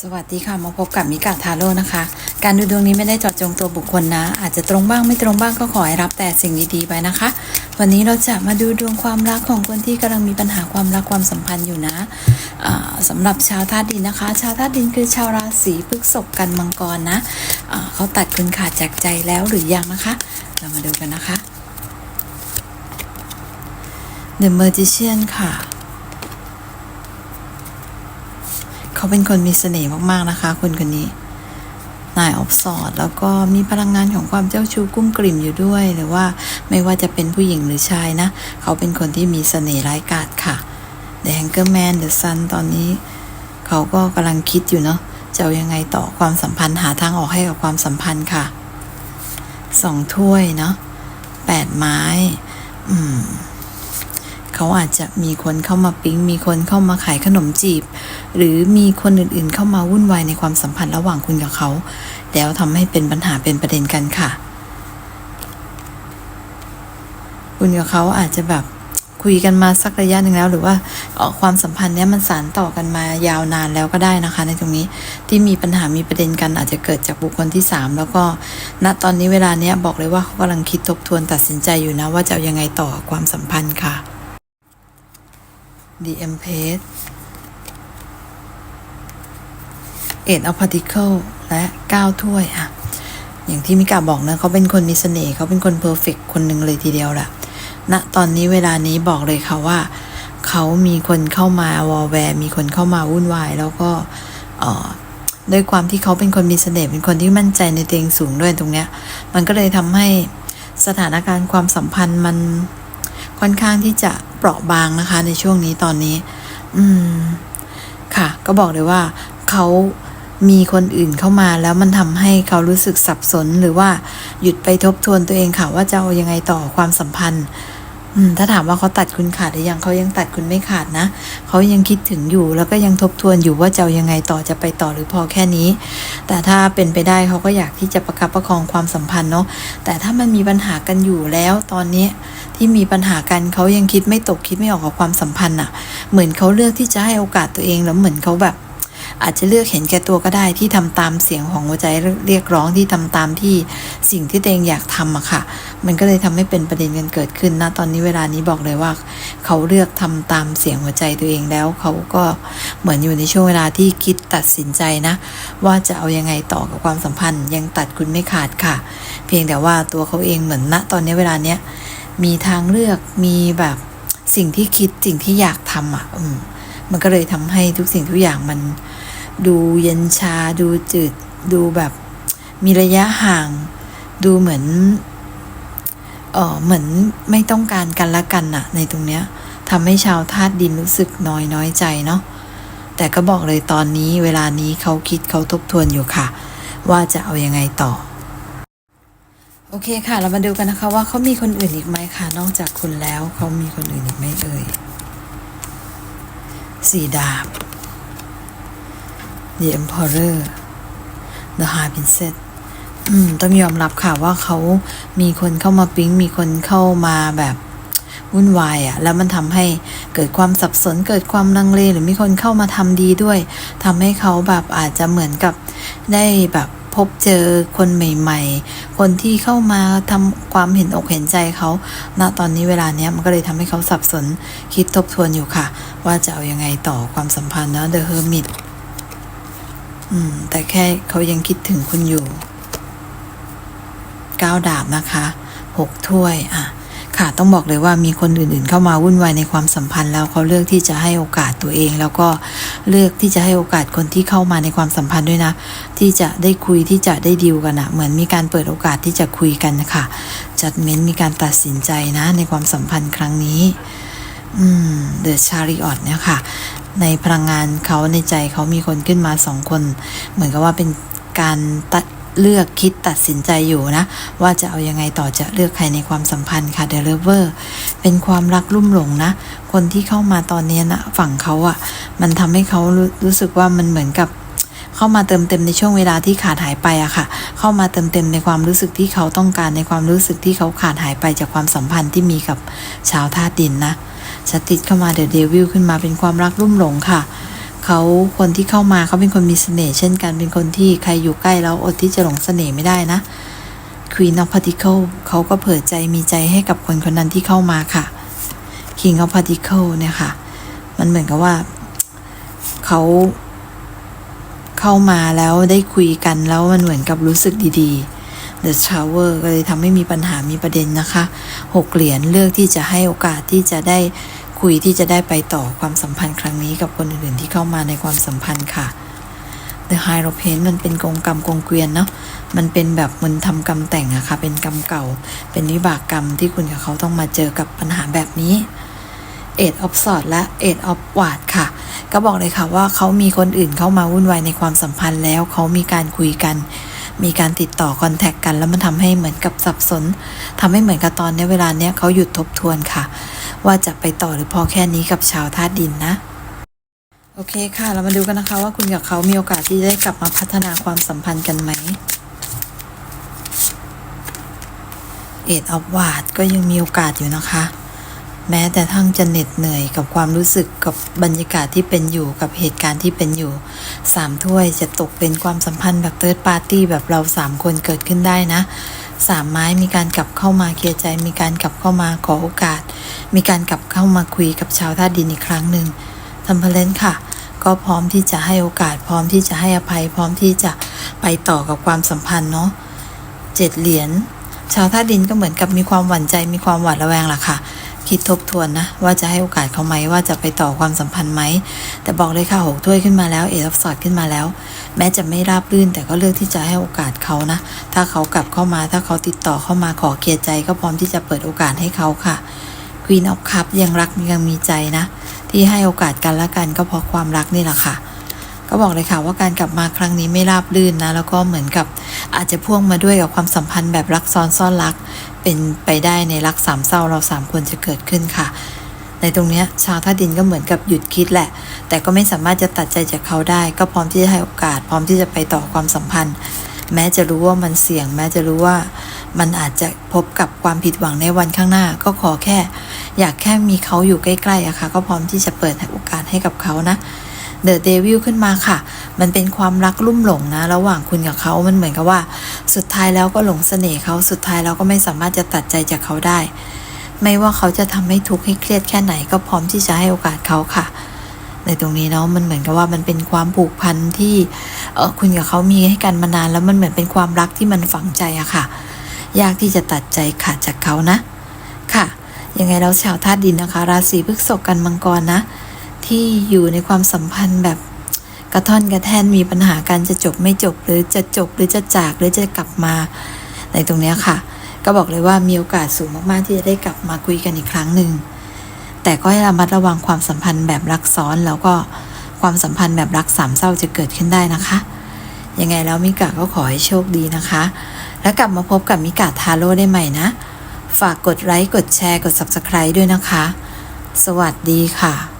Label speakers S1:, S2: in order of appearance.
S1: สวัสดีค่ะ มาพบกับมิกาทาโร่นะคะ การดูดวงนี้ไม่ได้เจาะจงตัวบุคคลนะ อาจจะตรงบ้างไม่ตรงบ้างก็ขอให้รับแต่สิ่งดีๆไปนะคะ วันนี้เราจะมาดูดวงความรักของคนที่กำลังมีปัญหาความรักความสัมพันธ์อยู่นะอ่าสำหรับชาวธาตุดินนะคะ ชาวธาตุดินคือชาวราศีพฤษภกันมังกรนะอ่าเขาตัดคุณขาดจากใจแล้วหรือยังนะคะ เรามาดูกันนะคะ The Magician ค่ะ เขาเป็นคนมีเสน่ห์มากๆนะคะ คนคนนี้นายออฟสอดแล้วก็มีพลังงานของความเจ้าชู้กุ้มกลิ่มอยู่ด้วย หรือว่าไม่ว่าจะเป็นผู้หญิงหรือชายนะ เขาเป็นคนที่มีเสน่ห์ร้ายกาจค่ะ The Hanger Man The Sun ตอนนี้ เขาก็กำลังคิดอยู่เนาะจะเอายังไงต่อความสัมพันธ์หาทางออกให้กับความสัมพันธ์ค่ะสองถ้วยเนาะแปดไม้ อืม เขาอาจจะมีคนเข้ามาปิ๊ง มีคนเข้ามาขายขนมจีบ หรือมีคนอื่นๆ เข้ามาวุ่นวายในความสัมพันธ์ระหว่างคุณกับเขา แล้วทำให้เป็นปัญหาเป็นประเด็นกันค่ะ คุณกับเขาอาจจะแบบคุยกันมาสักระยะหนึ่งแล้ว หรือว่าออความสัมพันธ์เนี้ยมันสานต่อกันมายาวนานแล้วก็ได้นะคะ ในตรงนี้ที่มีปัญหามีประเด็นกันอาจจะเกิดจากบุคคลที่สามแล้วก็ณตอนนี้เวลาเนี้ยบอกเลยว่าเขากำลังคิดทบทวนตัดสินใจอยู่นะว่าจะยังไงต่อความสัมพันธ์ค่ะ The Empress เอ็ดอ p พ r t i c l e และ9ถ้วยอะอย่างที่มิกาบอกนะเขาเป็นคนมีเสน่ห์เขาเป็นคนเพอร์เฟกคนหนึ่งเลยทีเดียวแหละณตอนนี้เวลานี้บอกเลยค่ะว่า เขามีคนเข้ามาวอลแวร์ มีคนเข้ามาวุ่นวาย แล้วก็เออด้วยความที่เขาเป็นคนมีเสน่ห์เป็นคนที่มั่นใจในตัวเองสูงด้วยตรงเนี้ย มันก็เลยทำให้สถานการณ์ความสัมพันธ์มันค่อนข้างที่จะ เปราะบางนะคะ ในช่วงนี้ตอนนี้ อืม ค่ะ ก็บอกเลยว่าเขามีคนอื่นเข้ามาแล้วมันทำให้เขารู้สึกสับสนหรือว่าหยุดไปทบทวนตัวเองค่ะ ว่าจะเอายังไงต่อความสัมพันธ์อืมถ้าถามว่าเขาตัดคุณขาดหรือยังเขายังตัดคุณไม่ขาดนะเขายังคิดถึงอยู่แล้วก็ยังทบทวนอยู่ว่าจะเอายังไงต่อจะไปต่อหรือพอแค่นี้ แต่ถ้าเป็นไปได้เขาก็อยากที่จะประคับประคองความสัมพันธ์เนาะแต่ถ้ามันมีปัญหากันอยู่แล้วตอนนี้ ที่มีปัญหากันเขายังคิดไม่ตกคิดไม่ออกกับความสัมพันธ์อะเหมือนเขาเลือกที่จะให้โอกาสตัวเองแล้วเหมือนเขาแบบ อาจจะเลือกเห็นแก่ตัวก็ได้ที่ทำตามเสียงของหัวใจเรียกร้องที่ทำตามที่สิ่งที่ตัวเองอยากทำอะค่ะ มันก็เลยทำให้เป็นประเด็นกันเกิดขึ้นนะตอนนี้เวลานี้บอกเลยว่า เขาเลือกทำตามเสียงหัวใจตัวเองแล้วเขาก็เหมือนอยู่ในช่วงเวลาที่คิดตัดสินใจนะ ว่าจะเอายังไงต่อกับความสัมพันธ์ ยังตัดคุณไม่ขาดค่ะ เพียงแต่ว่าตัวเขาเองเหมือนณตอนนี้เวลาเนี้ย มีทางเลือกมีแบบสิ่งที่คิดสิ่งที่อยากทำอะอืมมันก็เลยทำให้ทุกสิ่งทุกอย่างมันดูเย็นชา ดูจืด ดูแบบมีระยะห่าง ดูเหมือนเออเหมือนไม่ต้องการกันละกันน่ะ ในตรงเนี้ยทำให้ชาวธาตุดินรู้สึกน้อยน้อยใจเนาะแต่ก็บอกเลยตอนนี้เวลานี้เขาคิดเขาทบทวนอยู่ค่ะ ว่าจะเอายังไงต่อ โอเคค่ะ เรามาดูกันนะคะว่าเขามีคนอื่นอีกไหมคะนอกจากคุณแล้วเขามีคนอื่นอีกไหมเอ่ยสี่ดาบ The Emperor The High Princess อืมต้องยอมรับค่ะว่าเขามีคนเข้ามาปิ๊ง มีคนเข้ามาแบบวุ่นวายอะ่ะ แล้วมันทำให้เกิดความสับสน เกิดความลังเล หรือมีคนเข้ามาทำดีด้วยทำให้เขาแบบอาจจะเหมือนกับได้แบบ พบเจอคนใหม่ ๆ คนที่เข้ามาทำความเห็นอกเห็นใจเขาณตอนนี้เวลาเนี้ยมันก็เลยทำให้เขาสับสนคิดทบทวนอยู่ค่ะ ว่าจะเอายังไงต่อความสัมพันธ์เนาะ The Hermit อืม แต่แค่เขายังคิดถึงคุณอยู่เก้าดาบนะคะหกถ้วยอะ ค่ะต้องบอกเลยว่ามีคนอื่นๆ เข้ามาวุ่นวายในความสัมพันธ์แล้วเขาเลือกที่จะให้โอกาสตัวเอง แล้วก็เลือกที่จะให้โอกาสคนที่เข้ามาในความสัมพันธ์ด้วยนะ ที่จะได้คุยที่จะได้ดีลกันอะเหมือนมีการเปิดโอกาสที่จะคุยกันนะคะจัดเม้นมีการตัดสินใจนะ ในความสัมพันธ์ครั้งนี้อืมเดอะชาริออตเนี่ยค่ะ ในพลังงานเขาในใจเขามีคนขึ้นมาสองคน เหมือนกับว่าเป็นการตัด เลือกคิดตัดสินใจอยู่นะ ว่าจะเอายังไงต่อจะเลือกใครในความสัมพันธ์ค่ะเดลเวอร์เป็นความรักลุ่มหลงนะ คนที่เข้ามาตอนนี้นะฝั่งเขาอะ่ะ มันทำให้เขารู้รู้สึกว่ามันเหมือนกับเข้ามาเติมเต็มในช่วงเวลาที่ขาดหายไปอะค่ะ เข้ามาเติมเต็มในความรู้สึกที่เขาต้องการในความรู้สึกที่เขาขาดหายไปจากความสัมพันธ์ที่มีกับชาวธาตุดินนะชัดติดเข้ามาเดอะเดวิลขึ้นมาเป็นความรักรุ่มหลงค่ะ เขาคนที่เข้ามาเขาเป็นคนมีเสน่ห์เช่นกันเป็นคนที่ใครอยู่ใกล้แล้วอดที่จะหลงเสน่ห์ไม่ได้นะ Queen of Particle เขาก็เผยใจมีใจให้กับคนคนนั้นที่เข้ามาค่ะ King of Particle เนี่ยค่ะ มันเหมือนกับว่าเขาเข้ามาแล้วได้คุยกันแล้วมันเหมือนกับรู้สึกดีๆ The Shower ก็เลยทำให้มีปัญหามีประเด็นนะคะหกเหรียญเลือกที่จะให้โอกาสที่จะได้ คุยที่จะได้ไปต่อความสัมพันธ์ครั้งนี้กับคนอื่นๆที่เข้ามาในความสัมพันธ์ค่ะ The High of Pain มันเป็นกงกรรมกงเกวียนเนาะ มันเป็นแบบมันทำกรรมแต่งอะค่ะ เป็นกรรมเก่า เป็นวิบากกรรมที่คุณกับเขาต้องมาเจอกับปัญหาแบบนี้เอ็ดออฟสอดและเอ็ดออฟวาดค่ะ ก็บอกเลยค่ะว่าเขามีคนอื่นเข้ามาวุ่นวายในความสัมพันธ์แล้ว เขามีการคุยกัน มีการติดต่อคอนแทคกัน แล้วมันทำให้เหมือนกับสับสนทำให้เหมือนกับตอนเนี้ยเวลาเนี้ยเขาหยุดทบทวนค่ะ ว่าจะไปต่อหรือพอแค่นี้กับชาวธาตุดินนะ โอเคค่ะ เรามาดูกันนะคะว่าคุณกับเขามีโอกาสที่จะได้กลับมาพัฒนาความสัมพันธ์กันไหมเอ็ดออฟวาดก็ยังมีโอกาสอยู่นะคะ แม้แต่ทั้งจะเหน็ดเหนื่อยกับความรู้สึกกับบรรยากาศที่เป็นอยู่กับเหตุการณ์ที่เป็นอยู่สามถ้วยจะตกเป็นความสัมพันธ์แบบเติร์ดปาร์ตี้แบบเราสามคนเกิดขึ้นได้นะ สามไม้มีการกลับเข้ามาเคลียร์ใจ มีการกลับเข้ามาขอโอกาส มีการกลับเข้ามาคุยกับชาวท่าตุดินอีกครั้งหนึ่งทำเพลนค่ะ ก็พร้อมที่จะให้โอกาส พร้อมที่จะให้อภัย พร้อมที่จะไปต่อกับความสัมพันธ์เนาะเจ็ดเหรียญชาวท่าตุดินก็เหมือนกับมีความหวั่นใจมีความหวาดระแวงล่ะค่ะ คิดทบทวนนะ ว่าจะให้โอกาสเขาไหมว่าจะไปต่อความสัมพันธ์ไหม แต่บอกเลยค่ะหกถ้วยขึ้นมาแล้วเอฟสอดขึ้นมาแล้ว แม้จะไม่ราบรื่น แต่ก็เลือกที่จะให้โอกาสเขานะ ถ้าเขากลับเข้ามา ถ้าเขาติดต่อเข้ามาขอเคลียร์ใจ ก็พร้อมที่จะเปิดโอกาสให้เขาค่ะ Queen of Cup ยังรักยังมีใจนะ ที่ให้โอกาสกันและกันก็เพราะความรักนี่แหละค่ะ ก็บอกเลยค่ะว่าการกลับมาครั้งนี้ไม่ราบรื่นนะ แล้วก็เหมือนกับ อาจจะพ่วงมาด้วยกับความสัมพันธ์แบบรักซ้อนซ่อนรัก เป็นไปได้ในรักสามเศร้าเราสามคนจะเกิดขึ้นค่ะ ในตรงนี้ชาวท่าดินก็เหมือนกับหยุดคิดแหละ แต่ก็ไม่สามารถจะตัดใจจากเขาได้ ก็พร้อมที่จะให้โอกาส พร้อมที่จะไปต่อความสัมพันธ์ แม้จะรู้ว่ามันเสี่ยง แม้จะรู้ว่ามันอาจจะพบกับความผิดหวังในวันข้างหน้า ก็ขอแค่ อยากแค่มีเขาอยู่ใกล้ๆอะค่ะ ก็พร้อมที่จะเปิดโอกาสให้กับเขานะ เดอะเดวิลขึ้นมาค่ะ มันเป็นความรักลุ่มหลงนะ ระหว่างคุณกับเขา มันเหมือนกับว่า สุดท้ายแล้วก็หลงเสน่ห์เขา สุดท้ายแล้วก็ไม่สามารถจะตัดใจจากเขาได้ ไม่ว่าเขาจะทำให้ทุกข์ให้เครียดแค่ไหน ก็พร้อมที่จะให้โอกาสเขาค่ะ ในตรงนี้เนาะ มันเหมือนกับว่ามันเป็นความผูกพันที่เออคุณกับเขามีให้กันมานาน แล้วมันเหมือนเป็นความรักที่มันฝังใจอะค่ะ ยากที่จะตัดใจขาดจากเขานะ ค่ะ ยังไงแล้วชาวธาตุดินนะคะ ราศีพฤษภกันมังกรนะ ที่อยู่ในความสัมพันธ์แบบกระท่อนกระแท่นมีปัญหากันจะจบไม่จบหรือจะจบหรือจะจากหรือจะกลับมาในตรงนี้ค่ะ ก็บอกเลยว่ามีโอกาสสูงมากๆที่จะได้กลับมาคุยกันอีกครั้งหนึ่งแต่ก็ให้ระมัดระวังความสัมพันธ์แบบรักซ้อนแล้วก็ความสัมพันธ์แบบรักสามเศร้าจะเกิดขึ้นได้นะคะยังไงแล้วมิกะก็ขอให้โชคดีนะคะ แล้วกลับมาพบกับมิกะทาโร่ได้ใหม่นะ ฝากกดไลค์กดแชร์กด Subscribe ด้วยนะคะ สวัสดีค่ะ